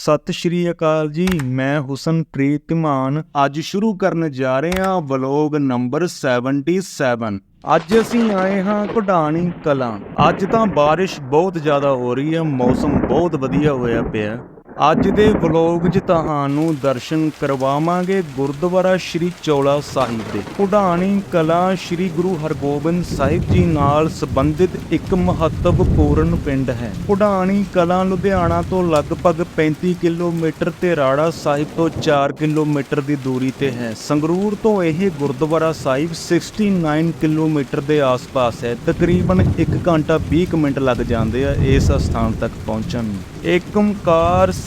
ਸਤਿ ਸ਼੍ਰੀ ਅਕਾਲ ਜੀ, ਮੈਂ ਹੁਸਨਪ੍ਰੀਤ ਧਮਾਨ ਅੱਜ ਸ਼ੁਰੂ ਕਰਨ ਜਾ ਰਹੇ ਹਾਂ ਵਲੋਗ ਨੰਬਰ 77 ਅੱਜ ਅਸੀਂ ਆਏ ਹਾਂ ਘੁਡਾਣੀ ਕਲਾਂ। ਅੱਜ ਤਾਂ ਬਾਰਿਸ਼ ਬਹੁਤ ਜ਼ਿਆਦਾ ਹੋ ਰਹੀ ਹੈ, ਮੌਸਮ ਬਹੁਤ ਵਧੀਆ ਹੋਇਆ ਪਿਆ। ਅੱਜ ਦੇ ਵਲੋਗ 'ਚ ਤੁਹਾਨੂੰ ਦਰਸ਼ਨ ਕਰਵਾਵਾਂਗੇ ਗੁਰਦੁਆਰਾ ਸ਼੍ਰੀ ਚੌਲਾ ਸਾਹਿਬ ਦੇ। ਉਡਾਣੀ ਕਲਾ ਸ਼੍ਰੀ ਗੁਰੂ ਹਰਗੋਬਿੰਦ ਸਾਹਿਬ ਜੀ ਨਾਲ ਸੰਬੰਧਿਤ ਇੱਕ ਮਹੱਤਵਪੂਰਨ ਪਿੰਡ ਹੈ। ਉਡਾਣੀ ਕਲਾ ਲੁਧਿਆਣਾ ਤੋਂ ਲਗਭਗ 35 ਕਿਲੋਮੀਟਰ ਤੇ ਰਾੜਾ ਸਾਹਿਬ ਤੋਂ 4 ਕਿਲੋਮੀਟਰ ਦੀ ਦੂਰੀ ਤੇ ਹੈ। ਸੰਗਰੂਰ ਤੋਂ ਇਹ ਗੁਰਦੁਆਰਾ ਸਾਹਿਬ 69 ਕਿਲੋਮੀਟਰ ਦੇ ਆਸ-ਪਾਸ ਹੈ। ਤਕਰੀਬਨ 1 ਘੰਟਾ 20 ਕੁ ਮਿੰਟ ਲੱਗ ਜਾਂਦੇ ਆ ਇਸ ਸਥਾਨ ਤੱਕ ਪਹੁੰਚਣ ਨੂੰ। ਏਕ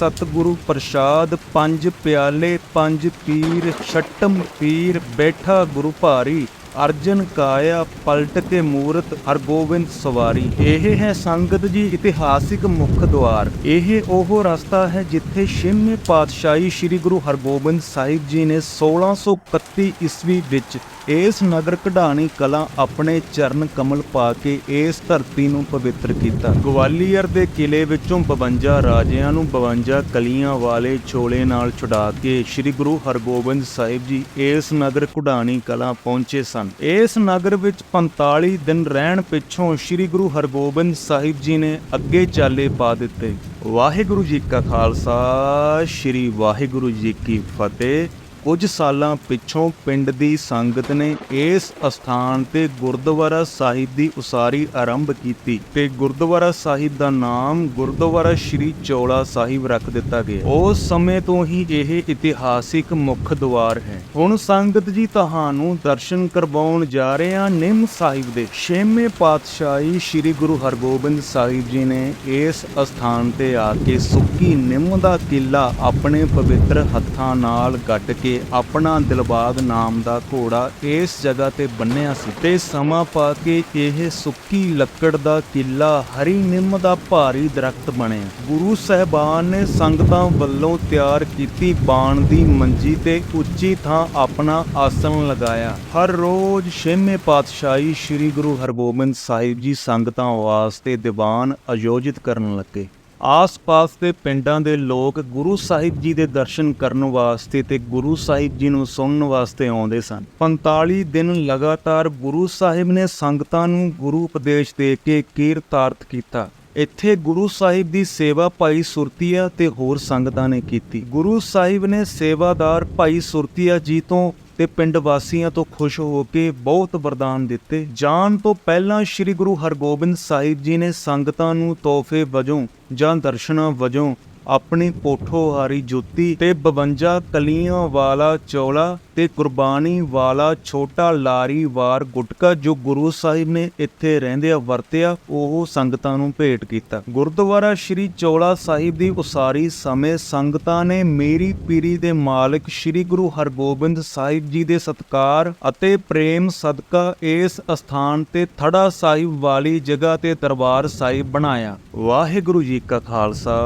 ਸਤਿਗੁਰੂ ਪ੍ਰਸਾਦ, ਪੰਜ ਪਿਆਲੇ, ਪੰਜ ਪੀਰ, ਛਟਮ ਪੀਰ, ਬੈਠਾ ਗੁਰੂ ਭਾਰੀ, ਅਰਜਨ ਕਾਇਆ, ਪਲਟ ਕੇ ਮੂਰਤ, ਹਰਗੋਬਿੰਦ ਸਵਾਰੀ। ਇਹ ਹੈ ਸੰਗਤ ਜੀ ਇਤਿਹਾਸਿਕ ਮੁੱਖ ਦੁਆਰ। ਇਹ ਉਹ ਰਸਤਾ ਹੈ ਜਿੱਥੇ ਛੇਵੇਂ ਪਾਤਸ਼ਾਹੀ ਸ੍ਰੀ ਗੁਰੂ ਹਰਗੋਬਿੰਦ ਸਾਹਿਬ ਜੀ ਨੇ 1631 ਈਸਵੀ ਵਿੱਚ ਇਸ ਨਗਰ ਕਢਾਣੀ ਕਲਾਂ ਆਪਣੇ ਚਰਨ ਕਮਲ ਪਾ ਕੇ ਇਸ ਧਰਤੀ ਨੂੰ ਪਵਿੱਤਰ ਕੀਤਾ। ਗਵਾਲੀਅਰ ਦੇ ਕਿਲੇ ਵਿੱਚੋਂ 52 ਰਾਜਿਆਂ ਨੂੰ 52 ਕਲੀਆਂ ਵਾਲੇ ਛੋਲੇ ਨਾਲ ਛੁਡਾ ਕੇ ਸ੍ਰੀ ਗੁਰੂ ਹਰਗੋਬਿੰਦ ਸਾਹਿਬ ਜੀ ਇਸ ਨਗਰ ਕੁਢਾਣੀ ਕਲਾਂ ਪਹੁੰਚੇ ਸਨ। ਇਸ ਨਗਰ ਵਿੱਚ 45 ਦਿਨ ਰਹਿਣ ਪਿੱਛੋਂ ਸ੍ਰੀ ਗੁਰੂ ਹਰਗੋਬਿੰਦ ਸਾਹਿਬ ਜੀ ਨੇ ਅੱਗੇ ਚਾਲੇ ਪਾ ਦਿੱਤੇ। ਵਾਹਿਗੁਰੂ ਜੀ ਕਾ ਖਾਲਸਾ, ਸ੍ਰੀ ਵਾਹਿਗੁਰੂ ਜੀ ਕੀ ਫਤਿਹ। ਕੁਝ ਸਾਲਾਂ ਪਿੱਛੋਂ ਪਿੰਡ ਦੀ ਸੰਗਤ ਨੇ ਇਸ ਅਸਥਾਨ ਤੇ ਗੁਰਦੁਆਰਾ ਸਾਹਿਬ ਦੀ ਉਸਾਰੀ ਆਰੰਭ ਕੀਤੀ ਤੇ ਗੁਰਦੁਆਰਾ ਸਾਹਿਬ ਦਾ ਨਾਮ ਗੁਰਦੁਆਰਾ ਸ਼੍ਰੀ ਚੋਲਾ ਸਾਹਿਬ ਰੱਖ ਦਿੱਤਾ ਗਿਆ। ਉਸ ਸਮੇਂ ਤੋਂ ਹੀ ਇਹ ਇਤਿਹਾਸਿਕ ਮੁੱਖ ਦੁਆਰ ਹੈ। ਹੁਣ ਸੰਗਤ ਜੀ ਤੁਹਾਨੂੰ ਦਰਸ਼ਨ ਕਰਵਾਉਣ ਜਾ ਰਹੇ ਹਾਂ ਨਿੰਮ ਸਾਹਿਬ ਦੇ। ਛੇਵੇਂ ਪਾਤਸ਼ਾਹੀ ਸ੍ਰੀ ਗੁਰੂ ਹਰਗੋਬਿੰਦ ਸਾਹਿਬ ਜੀ ਨੇ ਇਸ ਅਸਥਾਨ ਤੇ ਆ ਕੇ ਸੁੱਕੀ ਨਿੰਮ ਦਾ ਕਿਲਾ ਆਪਣੇ ਪਵਿੱਤਰ ਹੱਥਾਂ ਨਾਲ ਗੱਟ ਕੇ ਆਪਣਾ ਦਿਲਬਾਗ ਨਾਮ ਦਾ ਘੋੜਾ ਇਸ ਜਗ੍ਹਾ ਤੇ ਬੰਨਿਆ ਸੀ। ਤੇ ਸਮਾਂ ਪਾ ਕੇ ਇਹ ਸੁੱਕੀ ਲੱਕੜ ਦਾ ਕਿਲਾ ਹਰੀ ਨਿੰਮ ਦਾ ਭਾਰੀ ਦਰਖਤ ਬਣਿਆ। ਗੁਰੂ ਸਾਹਿਬਾਨ ਨੇ ਸੰਗਤਾਂ ਵੱਲੋਂ ਤਿਆਰ ਕੀਤੀ ਬਾਣ ਦੀ ਮੰਜੀ ਤੇ ਉੱਚੀ ਥਾਂ ਆਪਣਾ ਆਸਣ ਲਗਾਇਆ। ਹਰ ਰੋਜ਼ ਛੇਵੇਂ ਪਾਤਸ਼ਾਹੀ ਸ੍ਰੀ ਗੁਰੂ ਹਰਗੋਬਿੰਦ ਸਾਹਿਬ ਜੀ ਸੰਗਤਾਂ ਵਾਸਤੇ ਦੀਵਾਨ ਆਯੋਜਿਤ ਕਰਨ ਲੱਗੇ। ਆਸ-ਪਾਸ ਦੇ ਪਿੰਡਾਂ ਦੇ ਲੋਕ ਗੁਰੂ ਸਾਹਿਬ ਜੀ ਦੇ ਦਰਸ਼ਨ ਕਰਨ ਵਾਸਤੇ ਤੇ ਗੁਰੂ ਸਾਹਿਬ ਜੀ ਨੂੰ ਸੁਣਨ ਵਾਸਤੇ ਆਉਂਦੇ ਸਨ। 45 ਦਿਨ ਲਗਾਤਾਰ ਗੁਰੂ ਸਾਹਿਬ ਨੇ ਸੰਗਤਾਂ ਨੂੰ ਗੁਰੂ ਉਪਦੇਸ਼ ਦੇ ਕੇ ਕੀਰਤਾਰਥ ਕੀਤਾ। ਇੱਥੇ ਗੁਰੂ ਸਾਹਿਬ ਦੀ ਸੇਵਾ ਭਾਈ ਸੁਰਤੀਆ ਤੇ ਹੋਰ ਸੰਗਤਾਂ ਨੇ ਕੀਤੀ। ਗੁਰੂ ਸਾਹਿਬ ਨੇ ਸੇਵਾਦਾਰ ਭਾਈ ਸੁਰਤੀਆ ਜੀ ਤੋਂ ਤੇ ਪਿੰਡ ਵਾਸੀਆਂ ਤੋਂ ਖੁਸ਼ ਹੋ ਕੇ ਬਹੁਤ ਵਰਦਾਨ ਦਿੱਤੇ। ਜਾਣ ਤੋਂ ਪਹਿਲਾਂ ਸ੍ਰੀ ਗੁਰੂ ਹਰਗੋਬਿੰਦ ਸਾਹਿਬ ਜੀ ਨੇ ਸੰਗਤਾਂ ਨੂੰ ਤੋਹਫੇ ਵਜੋਂ ਜਾਂ ਦਰਸ਼ਨਾਂ ਵਜੋਂ ਆਪਣੀ ਪੋਠੋਹਾਰੀ ਜੁੱਤੀ ਤੇ 52 ਕਲੀਆਂ ਵਾਲਾ ਚੌਲਾ ਤੇ ਕੁਰਬਾਨੀ ਵਾਲਾ ਛੋਟਾ ਲਾਰੀ ਵਾਰ ਗੁਟਕਾ ਜੋ ਗੁਰੂ ਸਾਹਿਬ ਨੇ ਇੱਥੇ ਰਹਿੰਦਿਆਂ ਵਰਤਿਆ, ਉਹ ਸੰਗਤਾਂ ਨੂੰ ਭੇਟ ਕੀਤਾ। ਗੁਰਦੁਆਰਾ ਸ਼੍ਰੀ ਚੌਲਾ ਸਾਹਿਬ ਦੀ ਉਸਾਰੀ ਸਮੇਂ ਸੰਗਤਾਂ ਨੇ ਮੇਰੀ ਪੀਰੀ ਦੇ ਮਾਲਕ ਸ਼੍ਰੀ ਗੁਰੂ ਹਰਗੋਬਿੰਦ ਸਾਹਿਬ ਜੀ ਦੇ ਸਤਕਾਰ ਅਤੇ ਪ੍ਰੇਮ ਸਦਕਾ ਇਸ ਅਸਥਾਨ ਤੇ ਥੜਾ ਸਾਹਿਬ ਵਾਲੀ ਜਗ੍ਹਾ ਤੇ ਦਰਬਾਰ ਸਾਹਿਬ ਬਣਾਇਆ। ਵਾਹਿਗੁਰੂ ਜੀ ਕਾ ਖਾਲਸਾ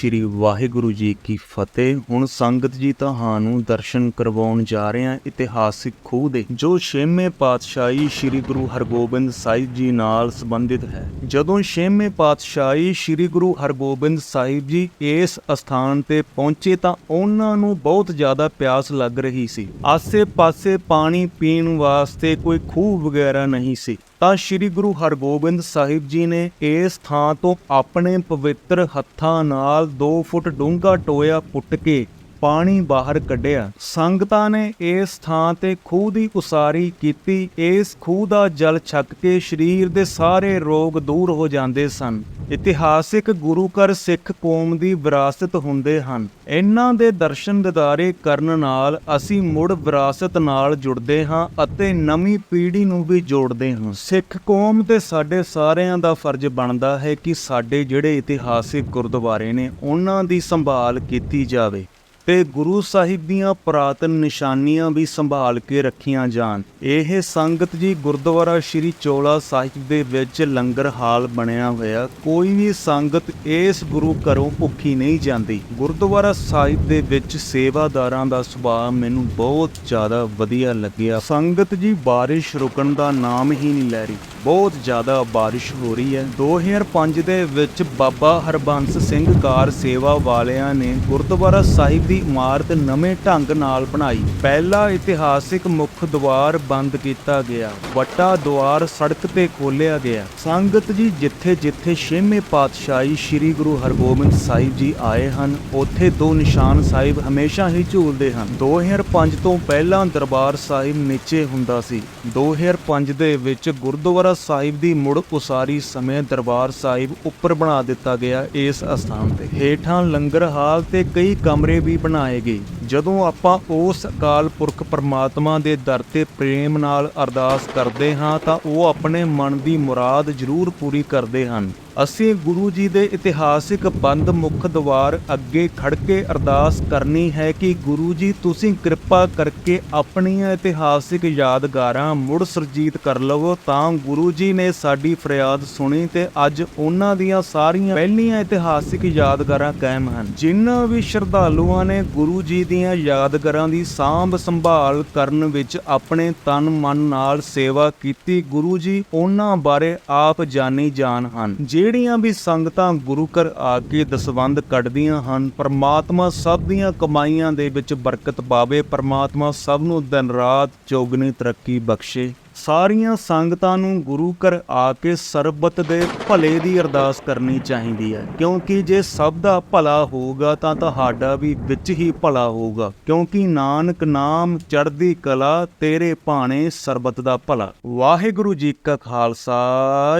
ਸ਼੍ਰੀ ਵਾਹਿਗੁਰੂ ਜੀ ਕੀ ਫਤਿਹ। ਹੁਣ ਸੰਗਤ ਜੀ ਤੁਹਾਨੂੰ ਦਰਸ਼ਨ ਕਰਵਾਉਣ ਜਾ ਰਹੇ ਹਾਂ ਇਤਿਹਾਸਿਕ ਖੂਹ ਦੇ, ਜੋ ਛੇਵੇਂ ਪਾਤਸ਼ਾਹੀ ਸ੍ਰੀ ਗੁਰੂ ਹਰਗੋਬਿੰਦ ਸਾਹਿਬ ਜੀ ਨਾਲ ਸੰਬੰਧਿਤ ਹੈ। ਜਦੋਂ ਛੇਵੇਂ ਪਾਤਸ਼ਾਹੀ ਸ੍ਰੀ ਗੁਰੂ ਹਰਗੋਬਿੰਦ ਸਾਹਿਬ ਜੀ ਇਸ ਅਸਥਾਨ ਤੇ ਪਹੁੰਚੇ ਤਾਂ ਉਹਨਾਂ ਨੂੰ ਬਹੁਤ ਜ਼ਿਆਦਾ ਪਿਆਸ ਲੱਗ ਰਹੀ ਸੀ। ਆਸੇ-ਪਾਸੇ ਪਾਣੀ ਪੀਣ ਵਾਸਤੇ ਕੋਈ ਖੂਹ ਵਗੈਰਾ ਨਹੀਂ ਸੀ। ਤਾਂ ਸ੍ਰੀ ਗੁਰੂ ਹਰਗੋਬਿੰਦ ਸਾਹਿਬ ਜੀ ਨੇ ਇਸ ਥਾਂ ਤੋਂ ਆਪਣੇ ਪਵਿੱਤਰ ਹੱਥਾਂ ਨਾਲ 2 ਫੁੱਟ ਡੂੰਘਾ ਟੋਇਆ ਪੁੱਟ ਕੇ ਪਾਣੀ ਬਾਹਰ ਕੱਢਿਆ। ਸੰਗਤਾਂ ਨੇ ਇਸ ਥਾਂ ਤੇ ਖੂਹ ਦੀ ਉਸਾਰੀ ਕੀਤੀ। ਇਸ ਖੂਹ ਦਾ ਜਲ ਛਕ ਕੇ ਸਰੀਰ ਦੇ ਸਾਰੇ ਰੋਗ ਦੂਰ ਹੋ ਜਾਂਦੇ ਸਨ। ਇਤਿਹਾਸਿਕ ਗੁਰੂ ਘਰ ਸਿੱਖ ਕੌਮ ਦੀ ਵਿਰਾਸਤ ਹੁੰਦੇ ਹਨ। ਇਹਨਾਂ ਦੇ ਦਰਸ਼ਨ ਦਿਦਾਰੇ ਕਰਨ ਨਾਲ ਅਸੀਂ ਮੁੜ ਵਿਰਾਸਤ ਨਾਲ ਜੁੜਦੇ ਹਾਂ ਅਤੇ ਨਵੀਂ ਪੀੜ੍ਹੀ ਨੂੰ ਵੀ ਜੋੜਦੇ ਹਾਂ। ਸਿੱਖ ਕੌਮ ਤੇ ਸਾਡੇ ਸਾਰਿਆਂ ਦਾ ਫਰਜ਼ ਬਣਦਾ ਹੈ ਕਿ ਸਾਡੇ ਜਿਹੜੇ ਇਤਿਹਾਸਿਕ ਗੁਰਦੁਆਰੇ ਨੇ, ਉਹਨਾਂ ਦੀ ਸੰਭਾਲ ਕੀਤੀ ਜਾਵੇ। ਤੇ ਗੁਰੂ ਸਾਹਿਬ ਦੀਆਂ ਪੁਰਾਤਨ ਨਿਸ਼ਾਨੀਆਂ ਵੀ ਸੰਭਾਲ ਕੇ ਰੱਖੀਆਂ ਜਾਣ। ਇਹ ਸੰਗਤ ਜੀ ਗੁਰਦੁਆਰਾ ਸ਼੍ਰੀ ਚੋਲਾ ਸਾਹਿਬ ਦੇ ਵਿੱਚ ਲੰਗਰ ਹਾਲ ਬਣਿਆ ਹੋਇਆ। ਕੋਈ ਵੀ ਸੰਗਤ ਇਸ ਗੁਰੂ ਘਰੋਂ ਭੁੱਖੀ ਨਹੀਂ ਜਾਂਦੀ। ਗੁਰਦੁਆਰਾ ਸਾਹਿਬ ਦੇ ਵਿੱਚ ਸੇਵਾਦਾਰਾਂ ਦਾ ਸੁਭਾਅ ਮੈਨੂੰ ਬਹੁਤ ਜ਼ਿਆਦਾ ਵਧੀਆ ਲੱਗਿਆ। ਸੰਗਤ ਜੀ ਬਾਰਿਸ਼ ਰੁਕਣ ਦਾ ਨਾਮ ਹੀ ਨਹੀਂ ਲੈ ਰਹੀ। ਬਹੁਤ ਜ਼ਿਆਦਾ ਬਾਰਿਸ਼ ਹੋ ਰਹੀ ਹੈ। 2005 ਦੇ ਵਿੱਚ ਬਾਬਾ ਹਰਬੰਸ ਸਿੰਘ ਕਾਰ ਸੇਵਾ ਵਾਲਿਆਂ ਨੇ ਗੁਰਦੁਆਰਾ ਸਾਹਿਬ ਦੀ ਇਮਾਰਤ ਨਵੇਂ ਢੰਗ ਨਾਲ ਬਣਾਈ। ਪਹਿਲਾ ਇਤਿਹਾਸਿਕ ਮੁੱਖ ਦੁਆਰ ਬੰਦ ਕੀਤਾ ਗਿਆ। ਵੱਡਾ ਦੁਆਰ ਸੜਕ ਤੇ ਖੋਲਿਆ ਗਿਆ। ਸੰਗਤ ਜੀ ਜਿੱਥੇ ਜਿੱਥੇ ਛੇਵੇਂ ਪਾਤਸ਼ਾਹੀ ਸ੍ਰੀ ਗੁਰੂ ਹਰਗੋਬਿੰਦ ਸਾਹਿਬ ਜੀ ਆਏ ਹਨ, ਉੱਥੇ ਦੋ ਨਿਸ਼ਾਨ ਸਾਹਿਬ ਹਮੇਸ਼ਾ ਹੀ ਝੂਲਦੇ ਹਨ। 2005 ਤੋਂ ਪਹਿਲਾਂ ਦਰਬਾਰ ਸਾਹਿਬ ਨੀਚੇ ਹੁੰਦਾ ਸੀ। 2005 ਦੇ ਵਿੱਚ ਗੁਰਦੁਆਰਾ ਸਾਹਿਬ ਦੀ ਮੁੜ ਉਸਾਰੀ ਸਮੇਂ ਦਰਬਾਰ ਸਾਹਿਬ ਉੱਪਰ ਬਣਾ ਦਿੱਤਾ ਗਿਆ ਇਸ ਅਸਥਾਨ ਤੇ। ਹੇਠਾਂ ਲੰਗਰ ਹਾਲ ਤੇ ਕਈ ਕਮਰੇ ਵੀ ਬਣਾਏ ਗਏ। ਜਦੋਂ ਆਪਾਂ ਉਸ ਅਕਾਲ ਪੁਰਖ ਪਰਮਾਤਮਾ ਦੇ ਦਰ ਤੇ ਪ੍ਰੇਮ ਨਾਲ ਅਰਦਾਸ ਕਰਦੇ ਹਾਂ ਤਾਂ ਉਹ ਆਪਣੇ ਮਨ ਦੀ ਮੁਰਾਦ ਜ਼ਰੂਰ ਪੂਰੀ ਕਰਦੇ ਹਨ। ਅਸੀਂ ਗੁਰੂ ਜੀ ਦੇ ਇਤਿਹਾਸਿਕ ਬੰਦ ਮੁੱਖ ਦਵਾਰ ਅੱਗੇ ਖੜ ਕੇ ਅਰਦਾਸ ਕਰਨੀ ਹੈ ਕਿ ਗੁਰੂ ਜੀ, ਤੁਸੀਂ ਕਿਰਪਾ ਕਰਕੇ ਆਪਣੀਆਂ ਇਤਿਹਾਸਿਕ ਯਾਦਗਾਰਾਂ ਮੁੜ ਸੁਰਜੀਤ ਕਰ ਲਵੋ ਤਾਂ ਗੁਰੂ ਜੀ ਨੇ ਸਾਡੀ ਫਰਿਆਦ ਸੁਣੀ ਤੇ ਅੱਜ ਉਹਨਾਂ ਦੀਆਂ ਸਾਰੀਆਂ ਪਹਿਲੀਆਂ ਇਤਿਹਾਸਿਕ ਯਾਦਗਾਰਾਂ ਕਾਇਮ ਹਨ। ਜਿਨ੍ਹਾਂ ਵੀ ਸ਼ਰਧਾਲੂਆਂ ਨੇ ਗੁਰੂ ਜੀ ਦੀਆਂ ਯਾਦਗਾਰਾਂ ਦੀ ਸਾਂਭ ਸੰਭਾਲ ਕਰਨ ਵਿੱਚ ਆਪਣੇ ਤਨ ਮਨ ਨਾਲ ਸੇਵਾ ਕੀਤੀ, ਗੁਰੂ ਜੀ, ਉਹਨਾਂ ਬਾਰੇ ਆਪ ਜਾਣੀ ਜਾਣ ਹਨ। ਜਿਹੜੀਆਂ ਵੀ ਸੰਗਤਾਂ ਗੁਰੂ ਘਰ ਆ ਕੇ ਦਸਵੰਦ ਕੱਢਦੀਆਂ ਹਨ, ਪਰਮਾਤਮਾ ਸਭ ਦੀਆਂ ਕਮਾਈਆਂ ਦੇ ਵਿੱਚ ਬਰਕਤ ਪਾਵੇ, ਪਰਮਾਤਮਾ ਸਭ ਨੂੰ ਦਿਨ ਰਾਤ ਚੌਗਣੀ ਤਰੱਕੀ ਬਖਸ਼ੇ। ਸਾਰੀਆਂ ਸੰਗਤਾਂ ਨੂੰ ਗੁਰੂ ਘਰ ਆ ਕੇ ਸਰਬਤ ਦੇ ਭਲੇ ਦੀ ਅਰਦਾਸ ਕਰਨੀ ਚਾਹੀਦੀ ਹੈ। ਕਿਉਂਕਿ ਜੇ ਸਭ ਦਾ ਭਲਾ ਹੋਊਗਾ ਤਾਂ ਤੁਹਾਡਾ ਵੀ ਵਿੱਚ ਹੀ ਭਲਾ ਹੋਊਗਾ। ਕਿਉਂਕਿ ਨਾਨਕ ਨਾਮ ਚੜ੍ਹਦੀ ਕਲਾ, ਤੇਰੇ ਭਾਣੇ ਸਰਬਤ ਦਾ ਭਲਾ। ਵਾਹਿਗੁਰੂ ਜੀ ਕਾ ਖਾਲਸਾ,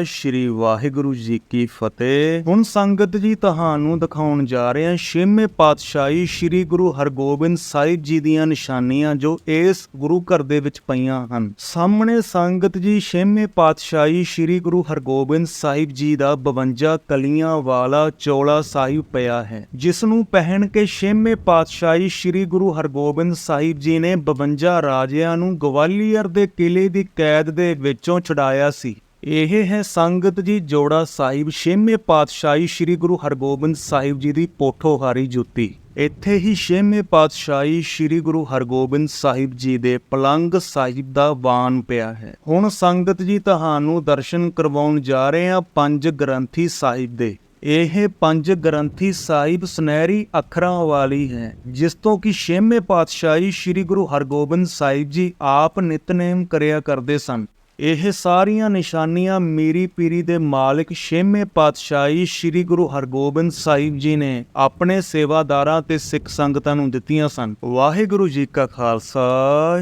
ਸ੍ਰੀ ਵਾਹਿਗੁਰੂ ਜੀ ਕੀ ਫਤਿਹ। ਹੁਣ ਸੰਗਤ ਜੀ ਤੁਹਾਨੂੰ ਦਿਖਾਉਣ ਜਾ ਰਹੇ ਹਾਂ ਛੇਵੇਂ ਪਾਤਸ਼ਾਹੀ ਸ੍ਰੀ ਗੁਰੂ ਹਰਗੋਬਿੰਦ ਸਾਹਿਬ ਜੀ ਦੀਆਂ ਨਿਸ਼ਾਨੀਆਂ ਜੋ ਇਸ ਗੁਰੂ ਘਰ ਦੇ ਵਿੱਚ ਪਈਆਂ ਹਨ। ਸਾਹਮਣੇ ਸੰਗਤ ਜੀ, ਛੇਵੇਂ ਪਾਤਸ਼ਾਹੀ ਸ੍ਰੀ ਗੁਰੂ ਹਰਗੋਬਿੰਦ ਸਾਹਿਬ ਜੀ ਦਾ 52 ਕਲੀਆਂ ਵਾਲਾ ਚੋਲਾ ਸਾਹਿਬ ਪਿਆ ਹੈ, ਜਿਸ ਨੂੰ ਪਹਿਨ ਕੇ ਛੇਵੇਂ ਪਾਤਸ਼ਾਹੀ ਸ੍ਰੀ ਗੁਰੂ ਹਰਗੋਬਿੰਦ ਸਾਹਿਬ ਜੀ ਨੇ 52 ਰਾਜਿਆਂ ਨੂੰ ਗਵਾਲੀਅਰ ਦੇ ਕਿਲੇ ਦੀ ਕੈਦ ਦੇ ਵਿੱਚੋਂ ਛੁਡਾਇਆ ਸੀ। ਇਹ ਹੈ ਸੰਗਤ ਜੀ, ਜੋੜਾ ਸਾਹਿਬ, ਛੇਵੇਂ ਪਾਤਸ਼ਾਹੀ ਸ੍ਰੀ ਗੁਰੂ ਹਰਗੋਬਿੰਦ ਸਾਹਿਬ ਜੀ ਦੀ ਪੋਠੋਹਾਰੀ ਜੁੱਤੀ। ਇੱਥੇ ਹੀ ਛੇਵੇਂ ਪਾਤਸ਼ਾਹੀ ਸ੍ਰੀ ਗੁਰੂ ਹਰਗੋਬਿੰਦ ਸਾਹਿਬ ਜੀ ਦੇ ਪਲੰਗ ਸਾਹਿਬ ਦਾ ਵਾਨ ਪਿਆ ਹੈ। ਹੁਣ ਸੰਗਤ ਜੀ ਤੁਹਾਨੂੰ ਦਰਸ਼ਨ ਕਰਵਾਉਣ ਜਾ ਰਹੇ ਹਾਂ ਪੰਜ ਗ੍ਰੰਥੀ ਸਾਹਿਬ ਦੇ। ਇਹ ਪੰਜ ਗ੍ਰੰਥੀ ਸਾਹਿਬ ਸੁਨਹਿਰੀ ਅੱਖਰਾਂ ਵਾਲੀ ਹੈ, ਜਿਸ ਤੋਂ ਕਿ ਛੇਵੇਂ ਪਾਤਸ਼ਾਹੀ ਸ੍ਰੀ ਗੁਰੂ ਹਰਗੋਬਿੰਦ ਸਾਹਿਬ ਜੀ ਆਪ ਨਿਤਨੇਮ ਕਰਿਆ ਕਰਦੇ ਸਨ। ਇਹ ਸਾਰੀਆਂ ਨਿਸ਼ਾਨੀਆਂ ਮੀਰੀ ਪੀਰੀ ਦੇ ਮਾਲਕ ਛੇਵੇਂ ਪਾਤਸ਼ਾਹੀ ਸ੍ਰੀ ਗੁਰੂ ਹਰਗੋਬਿੰਦ ਸਾਹਿਬ ਜੀ ਨੇ ਆਪਣੇ ਸੇਵਾਦਾਰਾਂ ਤੇ ਸਿੱਖ ਸੰਗਤਾਂ ਨੂੰ ਦਿੱਤੀਆਂ ਸਨ। ਵਾਹਿਗੁਰੂ ਜੀ ਕਾ ਖਾਲਸਾ,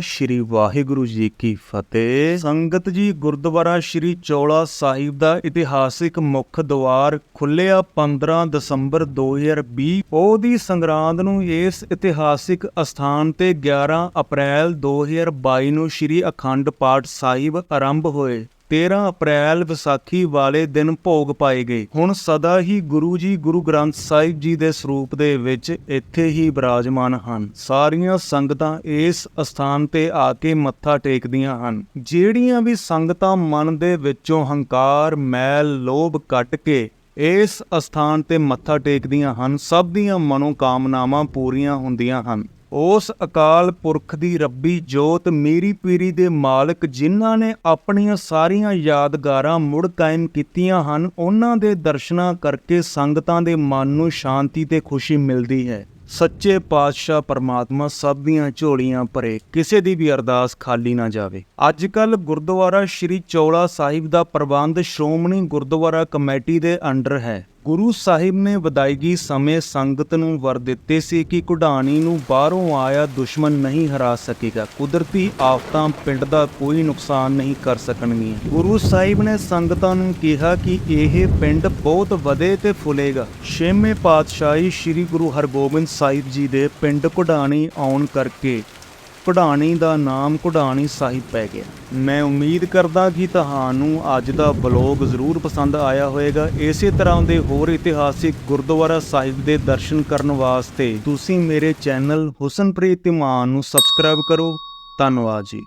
ਸ੍ਰੀ ਵਾਹਿਗੁਰੂ ਜੀ ਕੀ ਫਤਿਹ। ਸੰਗਤ ਜੀ, ਗੁਰਦੁਆਰਾ ਸ੍ਰੀ ਚੌਲਾ ਸਾਹਿਬ ਦਾ ਇਤਿਹਾਸਿਕ ਮੁੱਖ ਦੁਆਰ ਖੁੱਲਿਆ 15 ਦਸੰਬਰ 2020 ਉਹਦੀ ਸੰਗਰਾਂਦ ਨੂੰ ਇਸ ਇਤਿਹਾਸਿਕ ਅਸਥਾਨ ਤੇ 11 ਅਪ੍ਰੈਲ 2022 ਨੂੰ ਸ੍ਰੀ ਅਖੰਡ ਪਾਠ ਸਾਹਿਬ ਆਰੰਭ ਹੋਏ 13 ਅਪ੍ਰੈਲ ਵਿਸਾਖੀ ਵਾਲੇ ਦਿਨ ਭੋਗ ਪਾਏ ਗਏ। ਹੁਣ ਸਦਾ ਹੀ ਗੁਰੂ ਜੀ ਗੁਰੂ ਗ੍ਰੰਥ ਸਾਹਿਬ ਜੀ ਦੇ ਸਰੂਪ ਦੇ ਵਿੱਚ ਇੱਥੇ ਹੀ ਬਿਰਾਜਮਾਨ ਹਨ। ਸਾਰੀਆਂ ਸੰਗਤਾਂ ਇਸ ਅਸਥਾਨ ਤੇ ਆ ਕੇ ਮੱਥਾ ਟੇਕਦੀਆਂ ਹਨ। ਜਿਹੜੀਆਂ ਵੀ ਸੰਗਤਾਂ ਮਨ ਦੇ ਵਿੱਚੋਂ ਹੰਕਾਰ, ਮੈਲ, ਲੋਭ ਕੱਟ ਕੇ ਇਸ ਅਸਥਾਨ ਤੇ ਮੱਥਾ ਟੇਕਦੀਆਂ ਹਨ, ਸਭ ਦੀਆਂ ਮਨੋਕਾਮਨਾਵਾਂ ਪੂਰੀਆਂ ਹੁੰਦੀਆਂ ਹਨ। ਉਸ ਅਕਾਲ ਪੁਰਖ ਦੀ ਰੱਬੀ ਜੋਤ ਮੇਰੀ ਪੀਰੀ ਦੇ ਮਾਲਕ ਜਿਨ੍ਹਾਂ ਨੇ ਆਪਣੀਆਂ ਸਾਰੀਆਂ ਯਾਦਗਾਰਾਂ ਮੁੜ ਕਾਇਮ ਕੀਤੀਆਂ ਹਨ, ਉਹਨਾਂ ਦੇ ਦਰਸ਼ਨਾਂ ਕਰਕੇ ਸੰਗਤਾਂ ਦੇ ਮਨ ਨੂੰ ਸ਼ਾਂਤੀ ਤੇ ਖੁਸ਼ੀ ਮਿਲਦੀ ਹੈ। ਸੱਚੇ ਪਾਤਸ਼ਾਹ ਪਰਮਾਤਮਾ ਸਭ ਦੀਆਂ ਝੋਲੀਆਂ ਭਰੇ, ਕਿਸੇ ਦੀ ਵੀ ਅਰਦਾਸ ਖਾਲੀ ਨਾ ਜਾਵੇ। ਅੱਜ ਕੱਲ ਗੁਰਦੁਆਰਾ ਸ੍ਰੀ ਚੌਲਾ ਸਾਹਿਬ ਦਾ ਪ੍ਰਬੰਧ ਸ਼੍ਰੋਮਣੀ ਗੁਰਦੁਆਰਾ ਕਮੇਟੀ ਦੇ ਅੰਡਰ ਹੈ। ਗੁਰੂ ਸਾਹਿਬ ਨੇ ਵਿਦਾਇਗੀ ਸਮੇਂ ਸੰਗਤ ਨੂੰ ਵਰ ਦਿੱਤੇ ਸੀ ਕਿ ਕੁਢਾਣੀ ਨੂੰ ਬਾਹਰੋਂ ਆਇਆ ਦੁਸ਼ਮਣ ਨਹੀਂ ਹਰਾ ਸਕੇਗਾ। ਕੁਦਰਤੀ ਆਫਤਾਂ ਪਿੰਡ ਦਾ ਕੋਈ ਨੁਕਸਾਨ ਨਹੀਂ ਕਰ ਸਕਣਗੀਆਂ। ਗੁਰੂ ਸਾਹਿਬ ਨੇ ਸੰਗਤਾਂ ਨੂੰ ਕਿਹਾ ਕਿ ਇਹ ਪਿੰਡ ਬਹੁਤ ਵਧੇ ਤੇ ਫੁੱਲੇਗਾ। ਛੇਵੇਂ ਪਾਤਸ਼ਾਹੀ ਸ੍ਰੀ ਗੁਰੂ ਹਰਗੋਬਿੰਦ ਸਾਹਿਬ ਜੀ ਦੇ ਪਿੰਡ ਕੁਢਾਣੀ ਆਉਣ ਕਰਕੇ ਕੁਢਾਣੀ ਦਾ ਨਾਮ ਕੁਢਾਣੀ ਸਾਹਿਬ ਪੈ ਗਿਆ। ਮੈਂ ਉਮੀਦ ਕਰਦਾ ਕਿ ਤੁਹਾਨੂੰ ਅੱਜ ਦਾ ਬਲੌਗ ਜ਼ਰੂਰ ਪਸੰਦ ਆਇਆ ਹੋਵੇਗਾ। ਇਸੇ ਤਰ੍ਹਾਂ ਦੇ ਹੋਰ ਇਤਿਹਾਸਿਕ ਗੁਰਦੁਆਰਾ ਸਾਹਿਬ ਦੇ ਦਰਸ਼ਨ ਕਰਨ ਵਾਸਤੇ ਤੁਸੀਂ ਮੇਰੇ ਚੈਨਲ ਹੁਸਨਪ੍ਰੀਤ ਇਮਾਨ ਨੂੰ ਸਬਸਕ੍ਰਾਈਬ ਕਰੋ। ਧੰਨਵਾਦ ਜੀ।